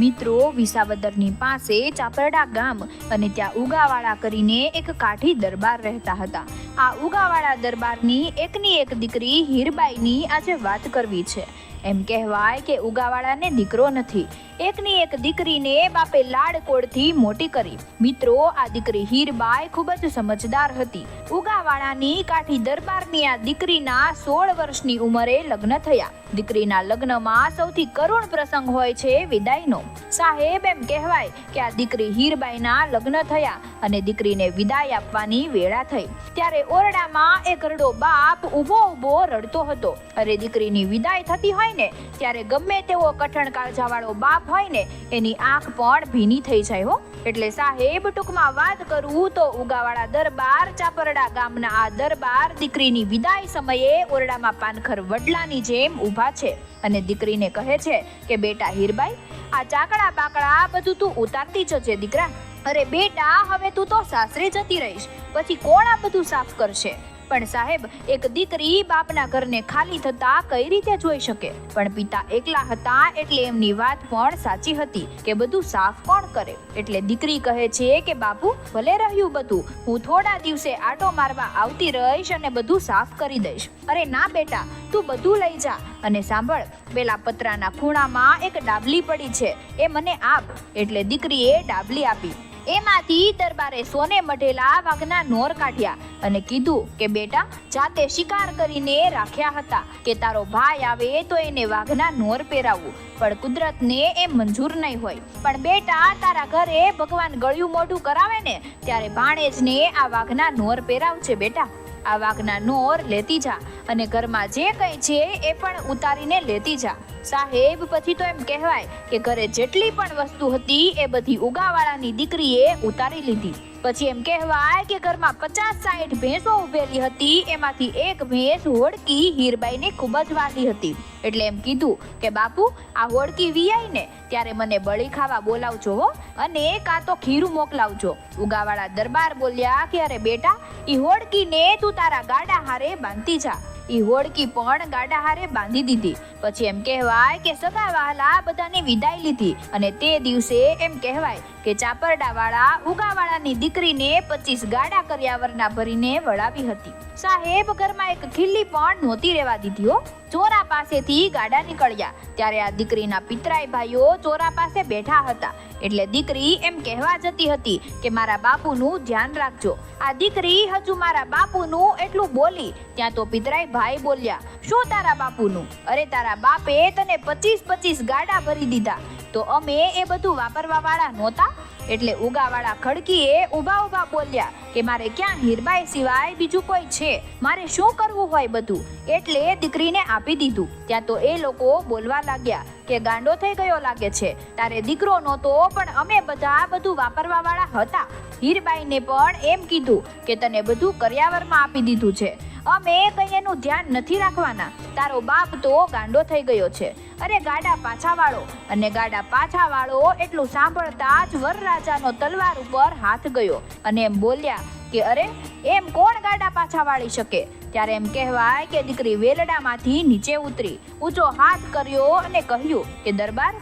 મિત્રો, વિસાવદરની પાસે ચાપરડા ગામ અને ત્યાં ઉગાવાળા કરીને એક કાઠી દરબાર રહેતા હતા. આ ઉગાવાળા દરબારની એકની એક દીકરી હીરબાઈની આજે વાત કરવી છે. એમ કહેવાય કે ઉગાવાળાને દીકરો નથી. એકની એક દીકરીને બાપે લાડકોડથી મોટી કરી. મિત્રો, આ દીકરી હીરબાઈ ખૂબ જ સમજદાર હતી. ઉગાવાળાની કાઠી દરબારની આ દીકરીના સોળ વર્ષની ઉંમરે લગ્ન થયા. દીકરીના લગ્નમાં સૌથી કરુણ પ્રસંગ હોય છે વિદાયનો. સાહેબ, એમ કહેવાય કે આ દીકરી હીરબાઈના લગ્ન થયા અને દીકરીને વિદાય આપવાની વેળા થઈ. ત્યારે ઓરડામાં એક રડો બાપ ઊભો ઊભો રડતો હતો. અરે, દીકરીની વિદાય થતી હોય ને, ત્યારે ગમે તેવો કઠણ કાળજાવાળો બાપ હોય ને, એની આંખ પણ ભીની થઈ જાય હો. એટલે સાહેબ, ટૂંકમાં વાત કરું તો ઉગાવાળા દરબાર, ચાપરડા ગામના આ દરબાર દીકરીની વિદાય સમયે ઓરડામાં પાનખર વડલાની જેમ ઊભા છે. અને દીકરીને કહે છે કે, બેટા હીરબાઈ, આ ચાકડા બાકડા બધું તું ઉતારતી જજે દીકરા. અરે બેટા, હવે તું તો સાસરે જતી રહીશ. પછી કોણ આ બધું સાફ કરશે? પણ સાહેબ, એક દીકરી બાપના ઘરને ખાલી થતા કઈ રીતે જોઈ શકે? પણ પિતા એકલા હતા એટલે એમની વાત પણ સાચી હતી કે બધું સાફ કોણ કરે? એટલે દીકરી કહે છે કે, બાપુ, ભલે રહ્યું બધું, હું થોડા દિવસે આટો મારવા આવતી રહીશ અને બધું સાફ કરી દઈશ. અરે ના બેટા, તું બધું લઈ જા. અને સાંભળ, પેલા પતરાના ખૂણામાં એક ડાબલી પડી છે, એ મને આપ. એટલે દીકરીએ ડાબલી આપી. એમાંથી દરબારે સોને મઢેલા વાઘના નોર કાઢ્યા અને કીધું કે, બેટા, જાતે શિકાર કરીને રાખ્યા હતા કે તારો ભાઈ આવે તો એને વાઘના નોર પહેરાવવું પણ કુદરતને એ મંજૂર નહીં હોય. પણ બેટા, તારા ઘરે ભગવાન ગળ્યું મોઢું કરાવે ને, ત્યારે ભાણેજને આ વાઘના નોર પહેરાવશે બેટા. આ વાઘના નોર લેતી જા અને ઘરમાં જે કંઈ છે એ પણ ઉતારીને લેતી જા. સાહેબ, પછી તો એમ કહેવાય કે ઘરે જેટલી પણ વસ્તુ હતી, એ બધી ઉગાવાળાની દીકરીએ ઉતારી લીધી. પછી એમ કહેવાય કે ઘરમાં પચાસ સાઠ ભેંસો ઉભેલી હતી, એમાંથી એક ભેંસ હોડકી હીરબાઈને ખૂબ જ વાલી હતી. એટલે એમ કીધું કે, બાપુ, આ હોડકી વીઆઈ ને ત્યારે મને બળી ખાવા બોલાવજો હો અને કાં તો ખીરું મોકલાવજો. ઉગાવાળા દરબાર બોલ્યા કે અરે બેટા? ઈ હોડકીને તું તારા ગાડા હારે બાંધતી જા. ઈ હોડકી પણ ગાડા હારે બાંધી દીધી. પછી એમ કહેવાય કે સગા વહાલા બધાને વિદાય લીધી અને તે દિવસે એમ કહેવાય કે ચાપરડા વાળા ઉગાવાળાની દીકરીને પચીસ ગાડા કર્યાવરના ભરીને વળાવી હતી. સાહેબ, ઘરમાં એક ખીલ્લી પણ નહોતી રહેવા દીધી હો. ચોરા પાસેથી ગાડા નીકળ્યા. ત્યારે આ દીકરીના પિતરાઈ ભાઈઓ ચોરા પાસે બેઠા હતા. એટલે દીકરી એમ કહેવા જતી હતી કે, મારા બાપુનું ધ્યાન રાખજો. આ દીકરી હજુ મારા બાપુનું એટલું બોલી, ત્યાં તો પિતરાઈ ભાઈ બોલ્યા, શું તારા બાપુનું? અરે, તારા બાપે તને પચીસ પચીસ ગાડા ભરી દીધા. તો અમે એ બધું વાપરવા વાળા નહોતા? એટલે ઉગાવાળા ખડકીએ ઊભા ઊભા બોલ્યા કે, મારે ક્યાં હીરબાઈ સિવાય બીજું કોઈ છે? મારે શું કરવું હોય બધું? એટલે દીકરીને આપી દીધું. ત્યાં તો એ લોકો બોલવા લાગ્યા કે ગાંડો થઈ ગયો લાગે છે. તારે દીકરો નહોતો, પણ અમે બધા બધું વાપરવા વાળા હતા. હીરબાઈને પણ એમ કીધું કે તને બધું કર્યાવરમાં આપી દીધું છે. અમે કંઈ એનું ધ્યાન નથી રાખવાના. તારો બાપ તો ગાંડો થઈ ગયો છે. અરે ગાડા પાછા વાળો અને ગાડા પાછા વાળો એટલું સાંભળતા જ વરરાજાનો તલવાર ઉપર હાથ ગયો. અને એમ બોલ્યા કે અરે, એમ કોણ ગાડા પાછા વાળી શકે? ત્યારે એમ કહેવાય કે દીકરી વેલડામાંથી નીચે ઉતરી, ઊંચો હાથ કર્યો અને કહ્યું કે, દરબાર,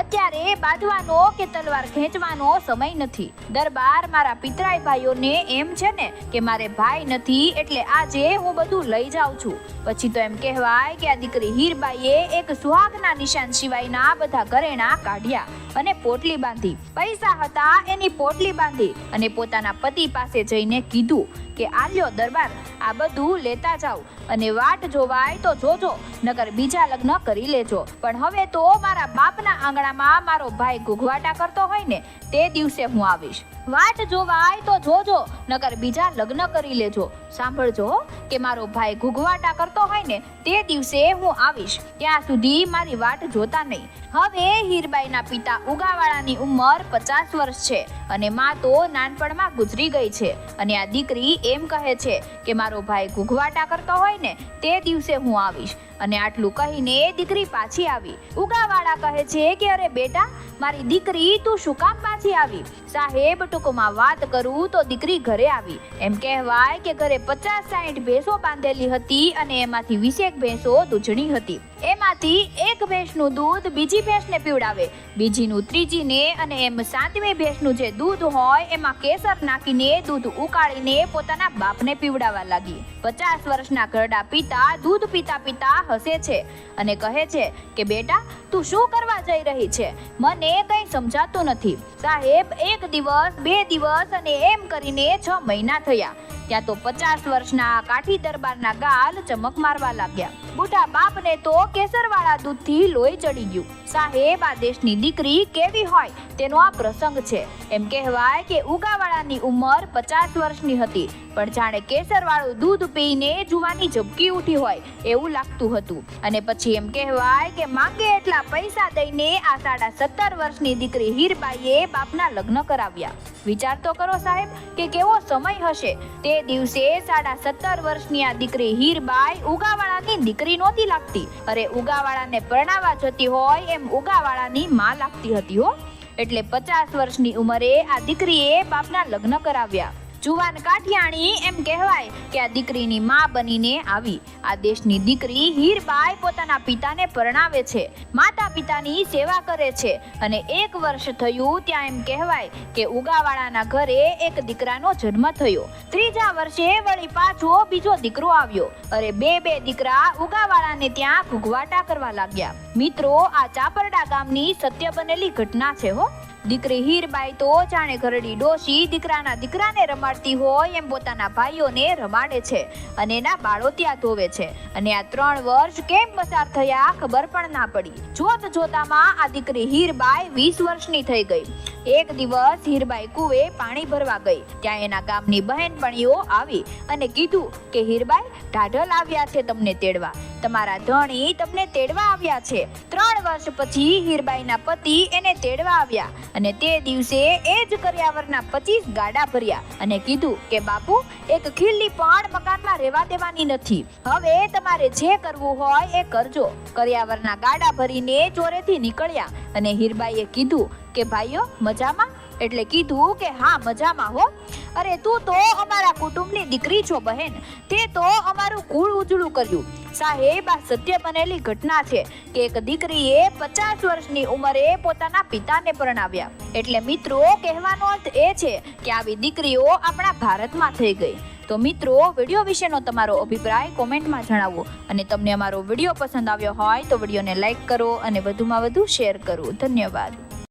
અત્યારે બાંધવાનો કે તલવાર ખેંચવાનો સમય નથી. દરબાર મારા પિતરાઈ ભાઈઓને એમ છે ને કે, મારે ભાઈ નથી એટલે આજે હું બધું લઈ જાઉં છું. પછી તો એમ કહેવાય કે આ દીકરી હીરબાઈએ એક સુહાગના નિશાન સિવાયના બધા ઘરેણા કાઢ્યા અને પોટલી બાંધી. પૈસા હતા એની પોટલી બાંધી અને પોતાના પતિ પાસે જઈને કીધું કે આ લ્યો દરબાર, આ બધું લેતા જાઓ. અને વાટ જોવાય તો જોજો, નકર બીજા લગ્ન કરી લેજો. પણ હવે તો મારા બાપના આંગણામાં મારો ભાઈ ઘૂઘવાટા કરતો હોય ને, તે દિવસે હું આવીશ. વાટ જોવાય તો જોજો, નકર બીજા લગ્ન કરી લેજો. સાંભળજો કે મારો ભાઈ ઘૂઘવાટા કરતો હોય ને, તે દિવસે હું આવીશ. ત્યાં સુધી મારી વાટ જોતા નહીં. હવે હીરબાઈના પિતા ઉગાવાળાની ઉંમર પચાસ વર્ષ છે, અને મા તો નાનપણમાં ગુજરી ગઈ છે. અને આ દીકરી એમ કહે છે કે મારો ભાઈ ઘૂઘવાટા કરતો હોય ને તે દિવસે હું આવીશ. અને આટલું કહીને એ દીકરી પાછી આવી. ઉગાવાળા કહે છે કે, અરે બેટા, મારી દીકરી, તું શું કામ પાછી આવી? સાહેબ, ટૂંકમાં વાત કરું તો દીકરી ઘરે આવી. એમ કહેવાય કે ઘરે પચાસ સાઠ ભેંસો બાંધેલી હતી અને એમાંથી વીસેક ભેંસો દૂધણી હતી. એમાંથી એક ભેંસનું દૂધ બીજી ભેંસને પીવડાવે. બીજીનું ત્રીજીને અને એમ સાતમી ભેંસનું જે દૂધ હોય, એમાં કેસર નાખીને દૂધ ઉકાળીને પોતાના બાપને પીવડાવવા લાગી. પચાસ વર્ષના ઘરડા પિતા દૂધ પીતા પીતા હસે છે અને કહે છે કે, બેટા, તું શું કરવા જઈ રહી છે? મને કંઈ સમજાતું નથી. સાહેબ, એક દિવસ, બે દિવસ અને એમ કરીને છ મહિના થયા. ત્યાં તો પચાસ વર્ષના કાઠી દરબારના ગાલ ચમક મારવા લાગ્યા. બુઢા બાપને તો કેસરવાળા દૂધથી લોહી ચડી ગયું. સાહેબ, આ દેશની દીકરી કેવી હોય તેનો આ પ્રસંગ છે. એમ કહેવાય કે ઉગાવાળાની ઉંમર પચાસ વર્ષની હતી, પણ જાણે કેસરવાળું દૂધ પીને જુવાની ઝબકી ઉઠી હોય એવું લાગતું હતું. અને પછી એમ કહેવાય કે માંગે એટલા પૈસા દઈને આ સાડા સત્તર વર્ષની દીકરી હીરબાઈએ બાપના લગ્ન કરાવ્યા. વિચાર તો કરો સાહેબ કે કેવો સમય હશે. તે દિવસે સાડા સત્તર વર્ષની આ દીકરી હીરબાઈ ઉગાવાળાની દીકરી નહોતી લાગતી. અરે ઉગાવાળાને પરણાવા જતી હોય એમ ઉગાવાળાની માં લાગતી હતી હો. એટલે પચાસ વર્ષની ઉંમરે આ દીકરીએ બાપના લગ્ન કરાવ્યા. જુવાન કાઠિયાણી એમ કહેવાય કે આ દીકરીની માં બનીને આવી. આ દેશની દીકરી હીરબાઈ પોતાના પિતાને પરણાવે છે. માતા પિતાની સેવા કરે છે અને એક વર્ષ થયું ત્યાં એમ કહેવાય કે ઉગાવાળાના ઘરે એક દીકરાનો જન્મ થયો. ત્રીજા વર્ષે વળી પાછો બીજો દીકરો આવ્યો. અરે બે બે દીકરા ઉગાવાળાને ત્યાં ઘૂઘવાટા કરવા લાગ્યા. મિત્રો, આ ચાપરડા ગામની સત્ય બનેલી ઘટના છે હો. દીકરી હીરબાઈ તો જાણે ઘરડી ડોશી દીકરાના દીકરાને રમાડતી હોય એમ પોતાના ભાઈઓને રમાડે છે અને એના બાળો ત્યાં ધોવે છે. અને આ ત્રણ વર્ષ કેમ પસાર થયા ખબર પણ ના પડી. જોત જોતામાં આ દીકરી હીરબાઈ વીસ વર્ષની થઈ ગઈ. એક દિવસ હીરબાઈ કુએ પાણી ભરવા ગઈ. ત્યાં એના ગામની બહેનપણીઓ આવી અને કીધું કે, હીરબાઈ ઢાઢલ આવ્યા છે તમને તેડવા. તમારા ધણી તમને તેડવા આવ્યા છે. ત્રણ વર્ષ પછી હીરબાઈના પતિ એને તેડવા આવ્યા અને તે દિવસે એ જ કર્યાવરના પચીસ ગાડા ભર્યા અને કીધું કે, બાપુ, એક ખીલ્લી પણ મકાનમાં રહેવા દેવાની નથી. હવે તમારે જે કરવું હોય એ કરજો. કર્યાવરના ગાડા ભરીને ચોરેથી નીકળ્યા અને હીરબાઈએ કીધું કે, ભાઈઓ, મજામાં? એટલે કીધું કે, હા, મજામાં હો. અરે, તું તો અમારા કુટુંબની દીકરી છો, બહેન. તે તો અમારું કુળ ઉજળું કર્યું. સાહેબ, આ સત્ય બનેલી ઘટના છે કે એક દીકરીએ પચાસ વર્ષની ઉંમરે પોતાના પિતાને પરણાવ્યા. એટલે મિત્રો, કહેવાનો અર્થ એ છે કે આવી દીકરીઓ આપણા ભારતમાં થઈ ગઈ. તો મિત્રો, વીડિયો વિશેનો તમારો અભિપ્રાય કોમેન્ટમાં જણાવો. અને તમને અમારો વીડિયો પસંદ આવ્યો હોય તો વિડીયોને લાઈક કરો અને વધુમાં વધુ શેર કરો. ધન્યવાદ.